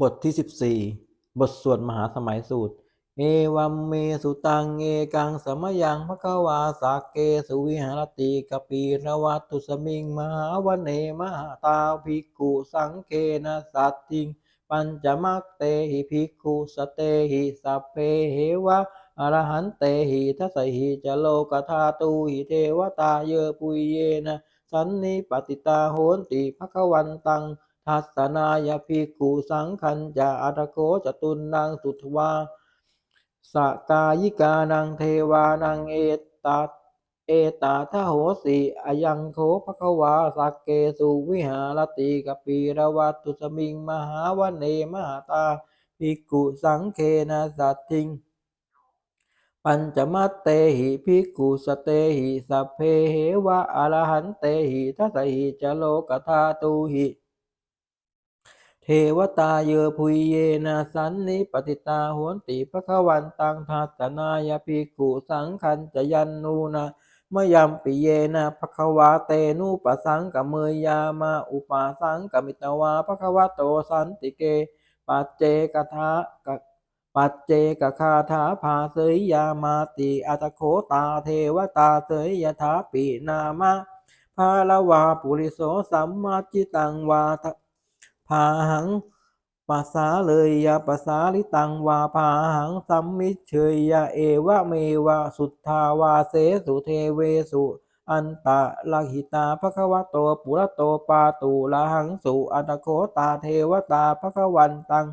บทที่ 14 บทสวดมหาสมัยสูตร เอวัมเมสุตังเอกังสมยังพระกวาสากเกสุวิหารติกปีรวัตุสมิง มหาวันเนมหาตาภิกขุสังเคนะสัตติง ปัญจมักเตหิภิกขุสเตหิสัพเพเหวะอรหันเตหิทัสหิจโลกธาตุหิเทวตาเยปุยเยนะสันนิปติตาโหนติภควันตัง ทัสสนายภิกขุสังคัญจะอัตโกจตุนนางสุทวาสกายิกานังเทวานังเอตาเอตาทโหสิอายังโคภควาสักเกสุวิหารติกปีรวัตุสมิงมหาวันเนมหาตาภิกขุสังเคนะสัตถิง ปัญจมัตเตหิภิกขุสเตหิสัพเพเหวะอรหันเตหิทัสหิจโลกธาตุหิ เทวตาเยพุยเยนะสันนิปติตาโหนติภควันตังทัสนายภิกขุสังคัญจยันนูนะมยัมปิเยนะภควาเตนุปสังกเมยยามาอุปาสังกมิตวาภควโตสันติเก ปัจเจกทากปัจเจกคาถาภาเสยยามาติอัตโคตาเทวตาเสยยถาปินามะภาลวาปุริโสสัมมาจิตังวาท พาหังภาษาเลยยาภาษาลิตังวาพาหังสัมมิเชยยาเอวะเมวะสุทธาวาเสสุเทเวสุอันตะลาหิตาภควโตปุระโตปาตูละหังสุอัตโคตาเทวตาภควันตัง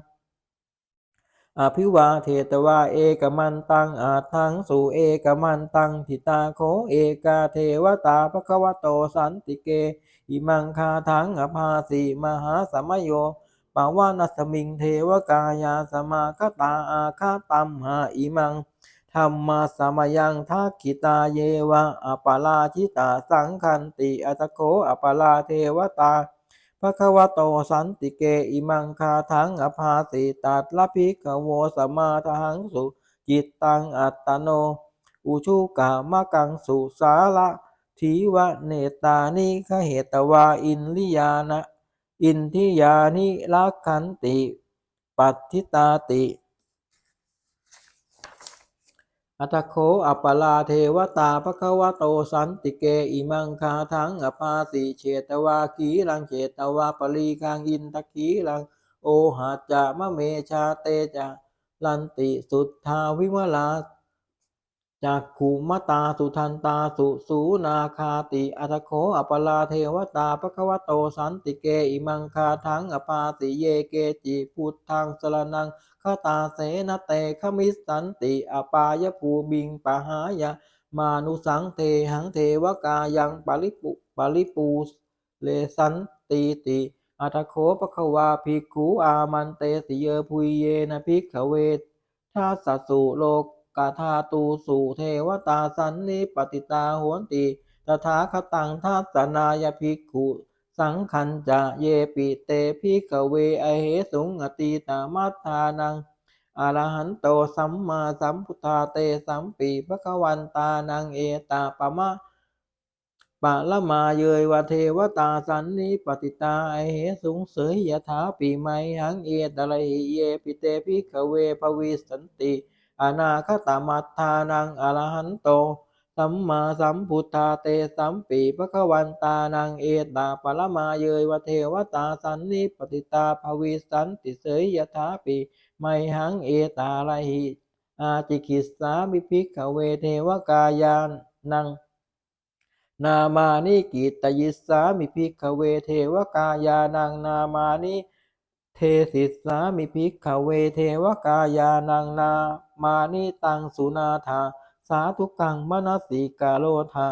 อภิวาเทตวาเอกมันตังอาทังสุเอกมันตังทิตาโคเอกาเทวตาภควโตสันติเก อิมังคาทังอภาสีมหาสมโยปาวานัสมิงเทวกายาสมาคตาอาคาตัมหาอิมังธรรมาสมยังทักขิตาเยวะอปาลาชิตาสังคันติอัตโคอปาลาเทวตา ภควโตสันติเกอิมังคาทังอภาสิตัดละภิกขโวสมมาทังสุจิตตังอัตตโน อุชุกามะกังสุสาละทีวะเนตานิขเหตวาอินลิยานะ อินทิยานิลักขันติ ปัตทิตาติ อัตโคอัปปลาเทวตาภควโตสันติเกอิมังคาทังอภาสิเฉตวาขีรังเฉตวาปรีกังอินตะขีรังโอหาจามะเมชาเตจะลันติสุทธาวิมลา จากขุมตาสุทันตาสุสูนาคาติอัตโคอัปปลาเทวตาภควโตสันติเกอิมังคาทังอภาสิเยเกจิพุทธังสรนังขตาเสนเตขมิสันติอปายภูมิงปหายะมานุสังเทหังเทวกายังปริปุปริปูเลสันติติอัตโคปะควาภิกขุอามันเตสิเยพุยเยนะภิกขเวทัสสสุโลก กาธาตูสุเทวตาสันนิปติตาโหนติตถาคตังทัสสนายภิกขุสังคัญจะเยปิเตพิกเวอเหสุงอติตามัฏฐานังอรหันโตสัมมาสัมพุทธาเตสัมปีภควันตานังเอตาปะมะปะละมาเยยวะเทวตาสันนิปติตาไอเหสุงเสยยถาปีไมหังเอตระหิเยปิเตพิกเวภวิสันติ อนาคตามัฏฐานังอรหันโต สัมมาสัมพุทธาเตสัมปีภควันตานังเอตาปรมาเยยวะเทวตาสันนิปติตาภวิสันติเสยยถาปีไมหังเอตาลหิอาจิกิสามิภิกขเวเทวกายานังนามานิกิตยิสสามิภิกขเวเทวกายานังนามานิ เทศิสสามิภิกขเวเทวกายานังนา มานิตังสุนาถาสาธุกังมนสิกาโลธา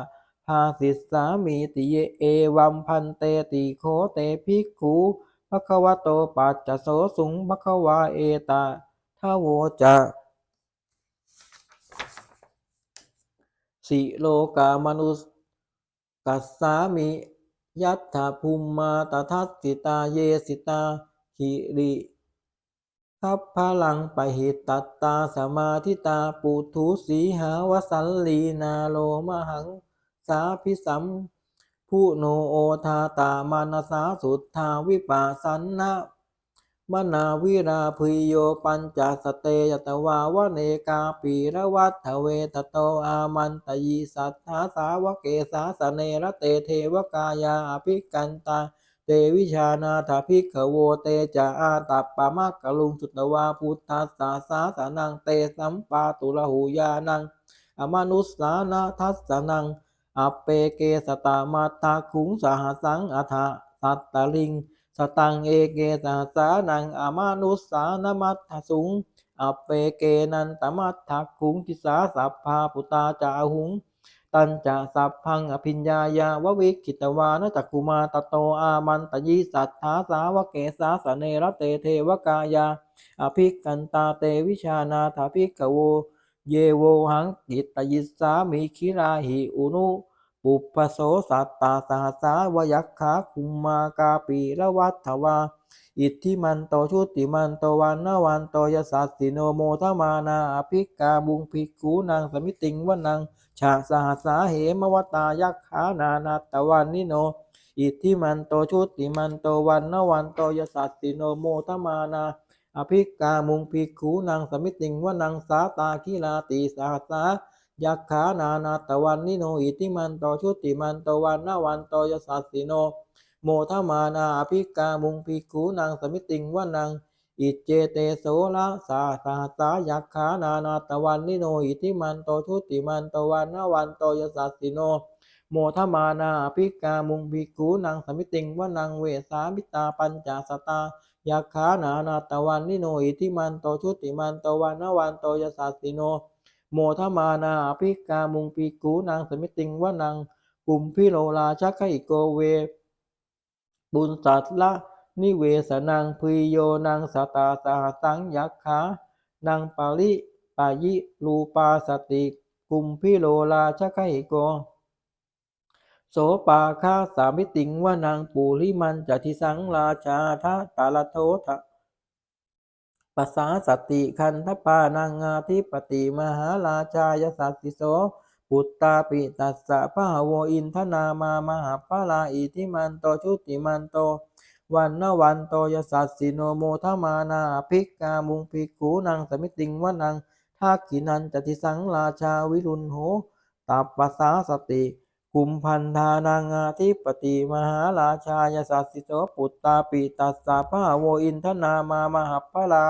ภาสิสสามีติเยเอวัมพันเตติโคเตภิกขุภควโตปัจจโสสุงภควาเอตาทาโวจะสิโลกามนุสกัสสามิยัตถภูมิมาตทัสสิตาเยสิตา หิริทัพพลังปหิตตัตตาสมาธิตาปุถุสีหาวสัลลีนาโลมหังสาพิสัมผู้โนโอทาตามานสาสุทธาวิปัสสนะมนาวิราพุยโยปัญจสเตยตวาวเนกาปีระวัฏเวตโตอามันตยิสัทธาสาวเกสาสเนระเตเทวกายาอภิกันตา เตวิชานาถาภิกขโวเตจาอาตัปปะมะกะลุงสุตวาพุทธัสสะสาสานังเตสัมปาตุระหูยานัง อมนุสสานาทัสสนังอเปเกสตามาตาคุงสหสังอัฏฐสัตตลิง สตังเอเกสหสานังอมานุสสานมัตถสุงอเปเกนันตมัตถคุงทิสาสัพพาปุตาจาหุง ตันจะสัพพังอภิญญายาววิกิตวานจักกุมาตโตอามันตยิสัทธาสาวเกสาสเนรเตเทวกายา อภิกันตาเตวิชานาถาภิกขโว เยโวหังกิตยิสามิคิราหิอุนุปุปโสสัตตาสหสาวยักขาคุมมากาปีละวัฏวา อิทธิมันโตชุติมันโตวันนวันโตยสัสสิโนโมทมานาอภิกาบุงภิกขูนางสมิติงวนัง ชาสหสาเหมวตายักขานานาตวันนิโน อิทธิมันโตชุติมันโตวันนวันโตยสัสสิโนโมทมานา อภิกามุงภิกขูนางสมิติงวนังสาตาคิลาติสหสายักขานานาตวันนิโน อิติมันโตชุติมันโตวันนาวันโตยสัสสิโน โมทมานาอภิกามุงภิกขูนางสมิติงวนัง อิจเจเตโสละสาสาสายักขานานาตวันนิโนอิทิมันโตชุติมันตวันนาวันโตยสัสสิโน โมทมานาภิกามุงภิกขูนางสมิติงวนังเวสามิตาปัญจสตายักขานานาตวันนิโนอิทิมันโตชุติมันตวันนาวันโตยสัสสิโน โมทมานาภิกามุงปีกูนางสมิติงวนังกุมพิโลลาชักขอิโกเว บุญสัตละ นิเวสนังพุโยนางสตาสหสังยักขานางปาลิปายิรูปาสติกุมพิโลลาชักขอิโกโสปาคาสามิติงวนังปุริมันจติสังราชาทะตาลโททะปสาสติคันทปานังอาทิปติมหาราชายสัสสิโสปุตตาปิตัสสะพะโวอินทนามามหาปลาอิทิมันโตชุติมันโต วันนวันโตยสัสสิโนโมทมานาภิกกามุงภิกขูนางสมิติงวนังทักขินันจติสังราชาวิรุณโหตับปปสาสติกุมพันธานังาทิปติมหาราชายสัสสิโสปุตตาปิตัสสะพะโวอินทนามามหาปลา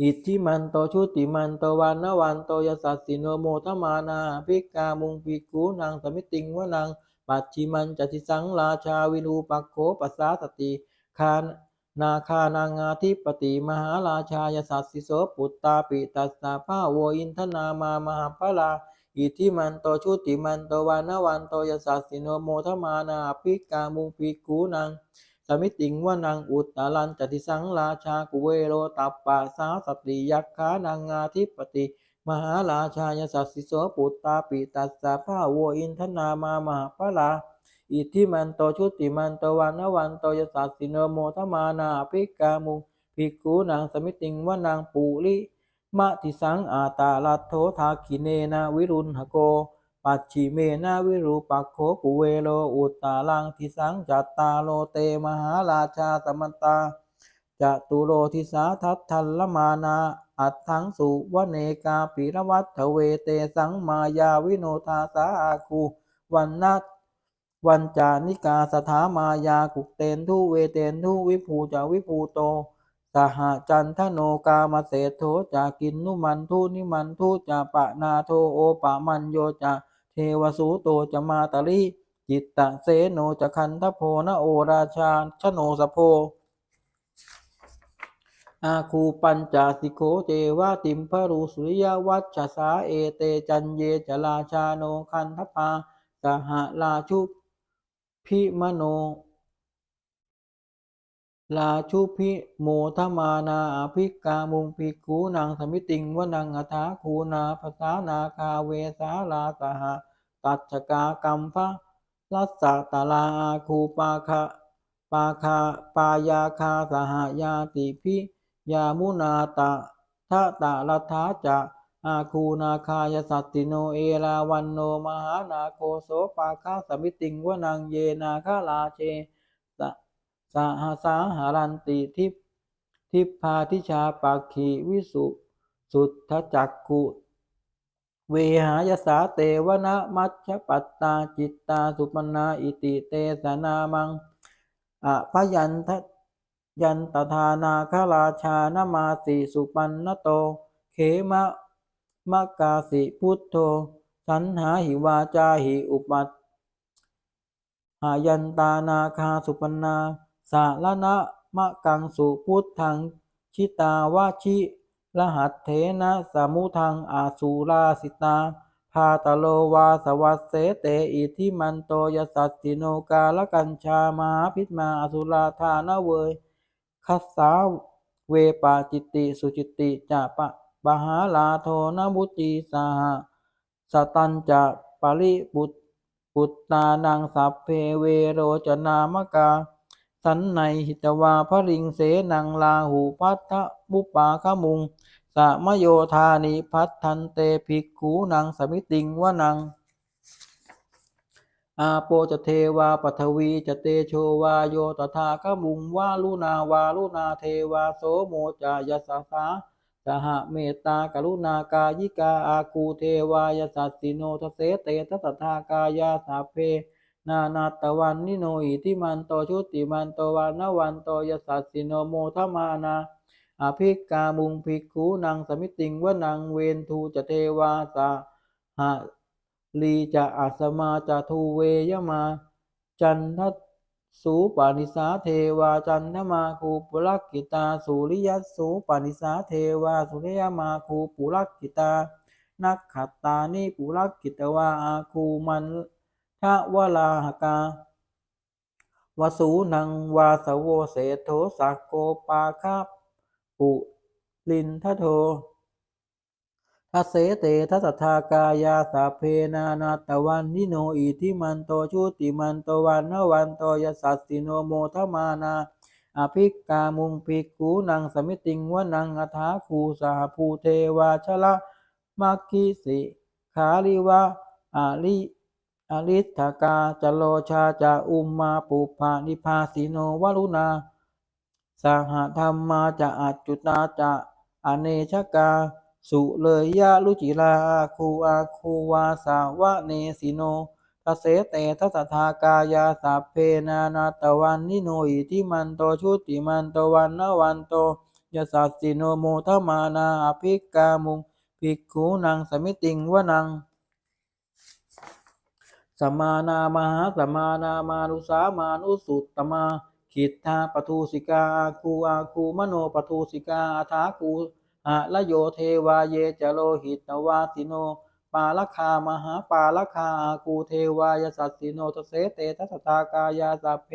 อิทธิมันโตชุติมันโตวันนวันโตยสัสสิโนโมทมานาภิกามุงภิกขุนางสมิติงวนัง ปัจฉิมันจติสังราชาวิรูปักโขปัสสาสติคานนาคานางาธิปติมหาราชายสัสสิโสปุตตาปิตัสสะพะโวอินทนามามหาปลาอิทิมันโตชุติมันโตวันวันโตยสัสสิโนโมทมานาภิกามุงภิกขุนางสมิติงวานังอุตตาลันจติสังราชากุเวโรตัปปะสาสติยักขานางาธิปติ มหาราชายสัสสิโสปุตตาปิตัสสะพะโวอินทนามามหาปลาอิทธิมันโตชุติมันโตวันนวันโตยสัสสิโนโมทมานาภิกามุภิกขุนางสมิติงวนังปุริมะติสังอาตาลัทโททาคิเนนะวิรุณหโก ปัจฉิเมนาวิรูปักโขกุเวโลอุตตาลังทิสังจัตตาโลเตมหาราชาสมันตาจตุโลทิสาทัตทัลมานา อัตถังสุวเนกาปิรวัตถเวเตสังมายาวิโนทาสาอาคูวันนัตวันจานิกาสถามายากุเตนทุเวเตนทุวิภูจาวิภูโต สหจันทโนกามเสโทจากินนุมันทุนิมันทุจะปะนาโทโอปะมันโยจะเทวสูโตจะมาตลิจิตตะเสโนจะคันทโพนโอราชาชโนสโพ อาคูปัญจสิโคเจวาติมพรูสุริยวัชสาเอเตจันเยจราชาโนคันทปาสหราชุพิมโนลาชุพิโมทมานาอภิกามุงภิกขุนางสมิติงวนังอัฐาคูนาภาษานาคาเวสาลาสหตัชกากัมภะลัสสะตาลาอาคูปาคะปาคาปายาคาสหายาติพิ ยามุนาตะทะตะลัทธาจะอาคูนาคายสัตติโนเอราวันโนมหานาโคโสปาคาสมิติงวนังเยนาคาลาเชสะสหสาหารันติทิพทิพพาทิชาปักขีวิสุสุทธจักขุเวหายสาเตวนะมัชปัตตาจิตตาสุปนาอิติเตสนามังอะพยันทะ ยันตทานาคราชานมาสิสุปันนโต เขมะมะกาสิพุทโธ สันหาหิวาจาหิอุปัตหายันตานาคาสุปนาสารณะมะกังสุพุทธัง ชิตาวาชิรหัตเถนะสมุทังอาสุราสิตาพาตโลวาสวัสเสเตอิทิมันโตยสัสสิโนกาลกัญชามาพิษมาอสุราธานเวย คัสสาเวปาจิตติสุจิตติจะปะปหาลาโทนบุติสหสตันจะปริปุตปุตตานังสัพเพเวโรจนามกา สันในหิตวาพริงเสนังลาหูพัทธมุปปาขมุงสะมโยธานิพัทธันเตภิกขูนังสมิติงวนัง อาโปจะเทวาปัทวีจะเตโชวาโยตถาคมุงวาลุนาวาลุนาเทวาโสโมจายสสสาสหเมตตากรุณากายิกาอาคูเทวายสัสสิโนทเสเตทัสทากายาสาเพ นานาตวันนิโนอิทิมันโตชุติมันโตวานวันโตยสัสสิโนโมทมานาอภิกามุงภิกขูนังสมิติงวนังเวนทูจะเทวาสาหะ ลีจะอัสมาจะทูเวยมา จันทสูปานิสาเทวาจันทมาคูปุรักกิตาสุริยสสูปานิสาเทวาสุริยมาคูปุรักกิตา นักขัตตานิปุรักกิตวาอาคูมันทะวลาหกาวสูนังวาสโวเสโทสักโกปาคาปุลินทโท ทัสเสเตทัสทากายาสาเพนานาตวันนิโนอิทิมันโตชุติมันโตวันนวันโตยสัสสิโนโมทมานาอภิกามุงภิกขูนังสมิติงวนังอัฐาคูสาภูเทวาชละมัคคิสิขาลิวะอาลิอลิทธกาจโลชาจาอุมมาปุภานิพาสิโนวรุณาสหธรรมาจะอัจจุตาจะอเนชกา สุเลยยะลุจิลาอาคูอาคูวาสาวะเนสิโนทเสเตทัสทากายาสัพเพนานาตวันนิโนอิทิมันโตชุติมันโตวันนวันโตยสัสสิโนโมทมานาอภิกามุงภิกขูนังสมิติงวนังสมานามาหาสมานามานุสามานุสุตตมาขิทธาปทุสิกาคูอาคูมโนปทุสิกาอาทาคู อะละโยเทวาเยจโลหิตวาสิโน ปาลคามหาปาลคาอาคูเทวายสัสสิโนทเสเตทัสสทากายาสัพเพ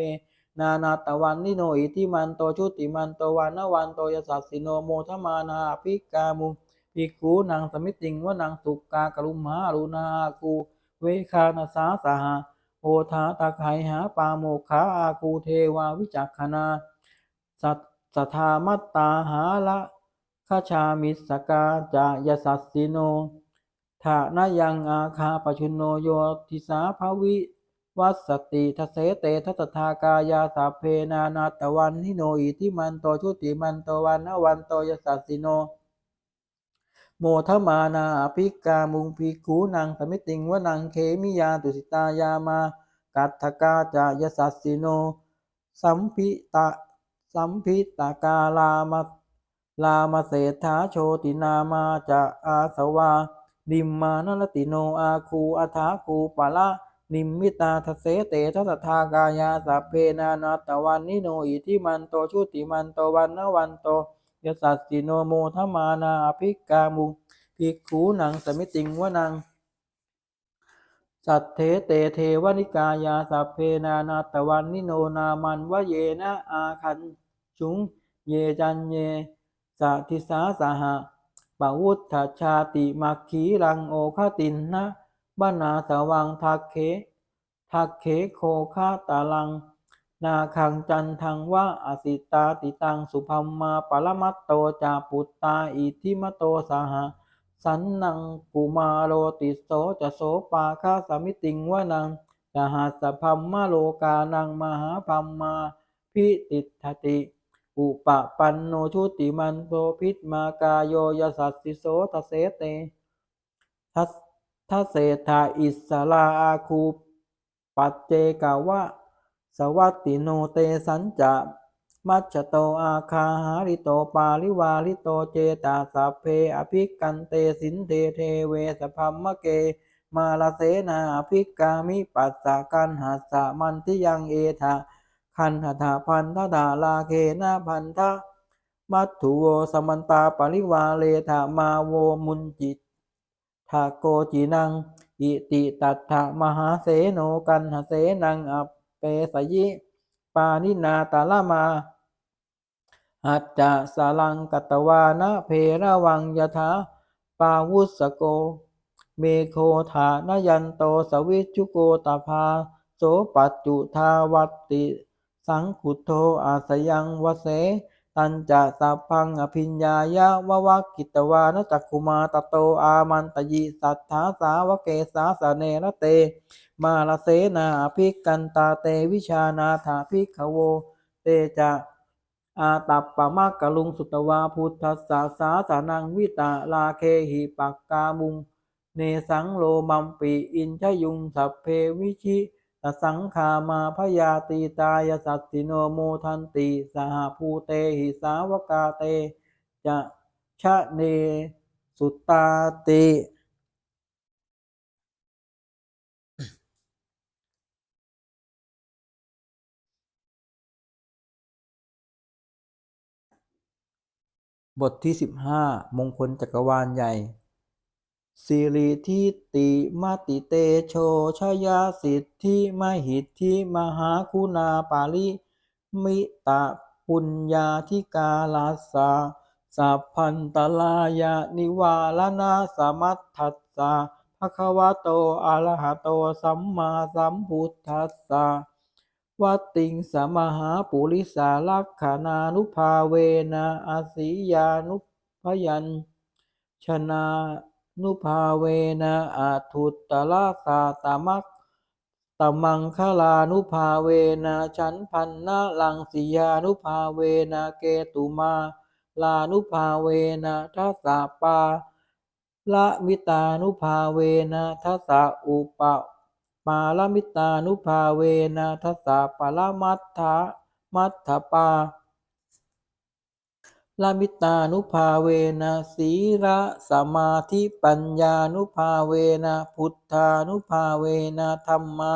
นานาตวันนิโนอิทิมันโตชุติมันโตวานวันโตยสัสสิโนโมทมานาภิกามุภิกขูนังสมิติงวนังสุกากรุมหารุณาอาคูเวคานาสาสหาโอทาตะไคหาปาโมคาอาคูเทวาวิจักขณาสัตสทามัตตาหาละ ขชามิสกาจายสัสสิโนทานายังอาคาปชุนโนโยติสาภวิวัสสติทเสเตทัสทากายาสาเพนานาตวันนิโนอิทิมันโตชุติมันโตวันนวันโตยสัสสิโน โมทมานาอภิกามุงภิกขูนังสมิติงวนังเคมิยาตุสิตายามากัตถกาจายสัสสิโน สัมพิตะสัมพิตากาลามา ลามาเศรษฐาโชตินามาจะอาสวา ดิมมานรติโนอาคูอัฐาคูปะละนิมมิตาทเสเตทัสทากายาสัพเพนานาตวันนิโนอิทิมันโตชุติมันโตวันนวันโตยสัสสิโนโมทมานาภิกามุภิกขูนังสมิติงวนัง สัทเทเตเทวนิกายาสัพเพนานาตวันนิโนนามันวะเยนะอาคันชุง เยจันเย สัทิสาสหะปวุฒชาติมัคคีรังโอคตินนะบานาสวังทักเขทักเขโคคาตาลัง นาคังจันทังวะอสิตาติตังสุพัมมาปรมัตโตจาปุตตาอิทิมโตสหะสันนังกุมาโรติโสจะโสปาคาสมิติงวะนังสหัสพัมมะโลกานังมหาพัมมาพิติทติ อุปปันโนชุติมันโตพิษมากาโยยสัสสิโสทเสเตทัสทัสเศธาอิสลาอาคูปัจเจกาวะ สวัตติโนเตสัญจะมัชโตอาคาหาริโตปาลิวาลิโตเจตาสัพเพอภิกันเตสินเทเทเวสพัมมะเก มาลเสนาอภิกามิปัสสะกันหัสสะมันทิยังเอทะ คันหทาพันธดาลาเคนะพันธะมัตถุโวสมันตาปริวาเลธามาโวมุนจิตทาโกจินัง อิติตัตถะมหาเสโนกันหเสนังอัปเปสยิ ปานินาตาลมาหัจจะสาลังกัตวานะเพระวังยถาปาวุสโก เมโคธานยันโตสวิชุโกตาภา โสปัจจุทาวัติ สังขุโทอาสยังวเส ตันจะสัพพังอภิญญายะวะวะกิตวานจักคุมาตโตอามันตยิสัทธาสาวเกสาสเนระเต มาลเสนาภิกันตาเตวิชานาถาภิกขโว เตจะอาตัปปะมะกะลุงสุตวาพุทธสสะสาสานังวิตาลาเคหิปักกามุง เนสังโลมัมปิอินชยุงสัพเพวิชิ สังขามาพยาตีตายสัตติโนโมทันติ สหภูเตหิสาวกาเต จะชะเนสุตตาติบทที่สิบห้ามงคลจักรวาลใหญ่ สิริทิติมาติเตโชชยาสิทธิมหิทธิมหาคุณาปาลิมิตะปุญญาธิกาลาสาสัพพันตลายานิวาลนาสมัตถัสสะภะคะวะโตอะระหะโตสัมมาสัมพุทธัสสะวัติงสมหาปุริสาลักขานานุภาเวนะอาศิยานุพยัญชนะ นุภาเวนะอาทุตตละสาตามักตมังคลานุภาเวนะฉันพันนะลังสิยานุภาเวนะเกตุมา ลานุภาเวนะทัสสะปาละมิตานุภาเวนะทัสสะอุปปาลมิตานุภาเวนะทัสสะปรมัตถะมัตถปา ลามิตานุภาเวนะสีระสมาธิปัญญานุภาเวนะพุทธานุภาเวนะธรรมา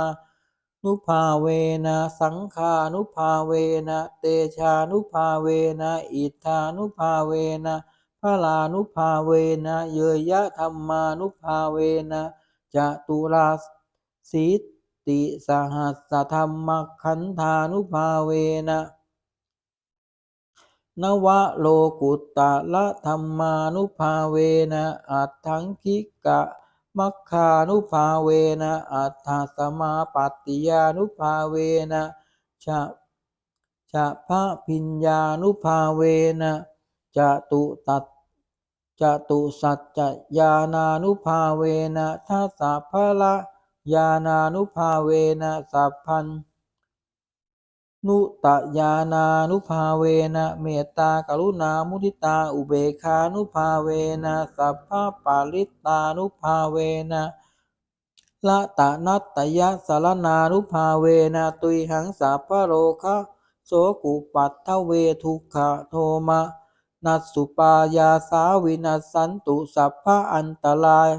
นุภาเวนะสังขานุภาเวนะเตชานุภาเวนะอิทธานุภาเวนะพลานุภาเวนะเยยะธรรมานุภาเวนะจตุราสิติสหัสสธรรมขันธานุภาเวนะ นวะโลกุตตะละธรรมานุภาเวนะอัตถังคิกะมัคคานุภาเวนะอัตถสมาปัตติยานุภาเวนะชะชะพะพิญญานุภาเวนะจะตุตัตจะตุสัจจญาณานุภาเวนะทัสสะพะละญาณานุภาเวนะสัพพัน นุตยานานุภาเวนะเมตตากรุณามุทิตาอุเบกขานุภาเวนะสัพพะปาลิตานุภาเวนะละตะนัตตยะสารนานุภาเวนะตุยหังสัพพะโรคะโสกุปัตถเวทุกขะโทมะนัสสุปายาสาวินัสสันตุสัพพะอันตราย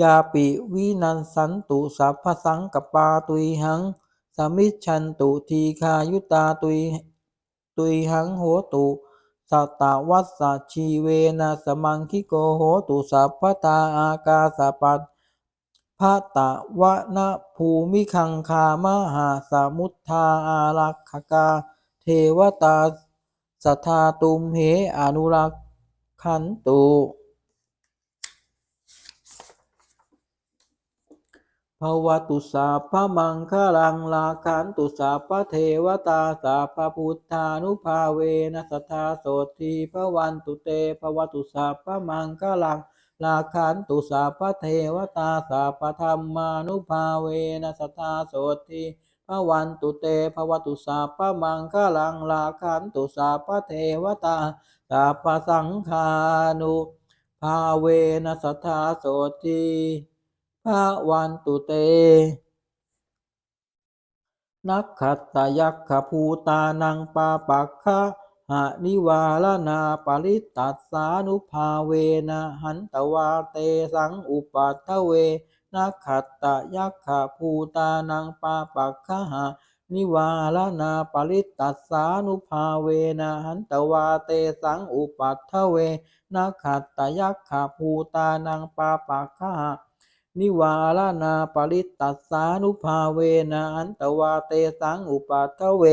ยาปิวินันสันตุสัพพสังกปาตุยหัง สมิชชันตุทีคายุตาตุยตุยหังโหตุสัตตวัสสชีเวนะสมังคิโกโหตุสัพพตาอากาสปัตพะตะวะนะภูมิคังคามหาสมุทธาอารักขกา เทวตาสัทธาตุมเหอนุรักขันตุ วตุสาพมังคลังลาคันตุสาพเทวตาสาพพุทธานุภาเวนะสทธาโสทีพวันตุเตภวตุสาพมังคลังลาคันตุสาพเทวตาสาพธรรมานุภาเวนะสทธาโสทีภวันตุเตภวตุสัพะมังคลังลาคันตุสัพะเทวตาสัพะสังฆานุภาเวนัสทธาโสติ ภวันตุเต นักขัตตยักขภูตานังปาปักขะหะนิวาลนาปริตตัสสานุภาเวนะหันตวาเตสังอุปัฏฐเวนักขัตตยักขภูตานังปาปักขะหะนิวาลนาปริตตัสสานุภาเวนะหันตวาเตสังอุปัฏฐเวนักขัตตยักขภูตานังปาปักขะหะ นิวาลานาปริตตัสสานุภาเวนะอันตวาเตสังอุปัฏฐเว